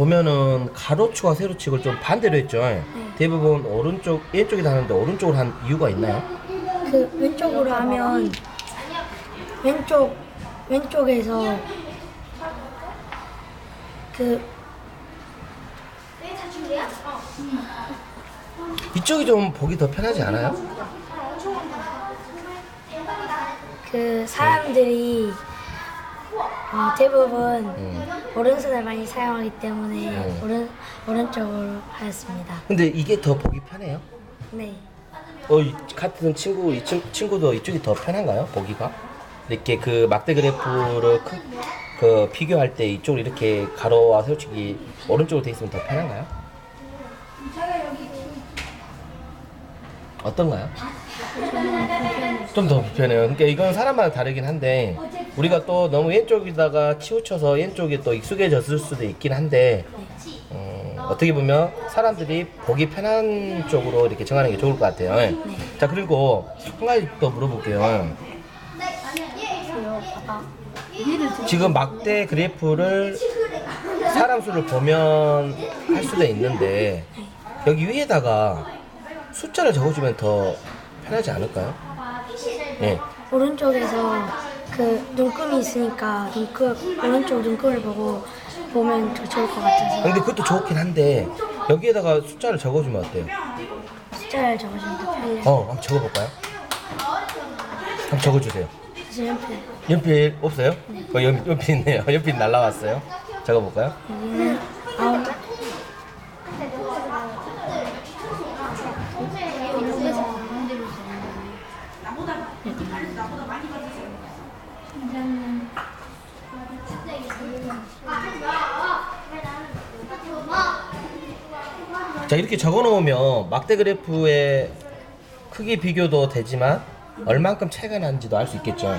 보면은 가로축과 세로축을 좀 반대로 했죠. 대부분 오른쪽 왼쪽에 다는데 오른쪽으로 한 이유가 있나요? 그 왼쪽으로 하면 왼쪽 왼쪽에서 그 이쪽이 좀 보기 더 편하지 않아요? 그 사람들이 어, 대부분 음. 오른손을 많이 사용하기 때문에 음. 오른 오른쪽으로 하였습니다. 근데 이게 더 보기 편해요? 네, 어, 이 같은 친구 이 친, 친구도 이쪽이 더 편한가요? 보기가? 이렇게 그 막대 그래프를 크, 그 비교할 때 이쪽으로 이렇게 가로와 세로축이 오른쪽으로 돼 있으면 더 편한가요? 어떤가요? 좀 더 불편해요. 그러니까 이건 사람마다 다르긴 한데 우리가 또 너무 왼쪽에다가 치우쳐서 왼쪽이 또 익숙해졌을 수도 있긴 한데 어, 어떻게 보면 사람들이 보기 편한 쪽으로 이렇게 정하는 게 좋을 것 같아요. 예. 자 그리고 한 가지 더 물어볼게요. 지금 막대 그래프를 사람 수를 보면 할 수도 있는데 여기 위에다가 숫자를 적어주면 더 편하지 않을까요? 예. 오른쪽에서 그 눈금이 있으니까 눈금 오른쪽 눈금을 보고 보면 더 좋을 것 같아서 근데 그것도 좋긴 한데 여기에다가 숫자를 적어주면 어때요? 숫자를 적어주면 더 편해요. 어, 한번 적어볼까요? 한번 적어주세요. 그래서 연필 연필 없어요? 어, 연, 연필 있네요. 연필 날라왔어요. 적어볼까요? 여기는 아홉 자 이렇게 적어놓으면 막대 그래프의 크기 비교도 되지만 얼만큼 차이가 나는지도 알 수 있겠죠.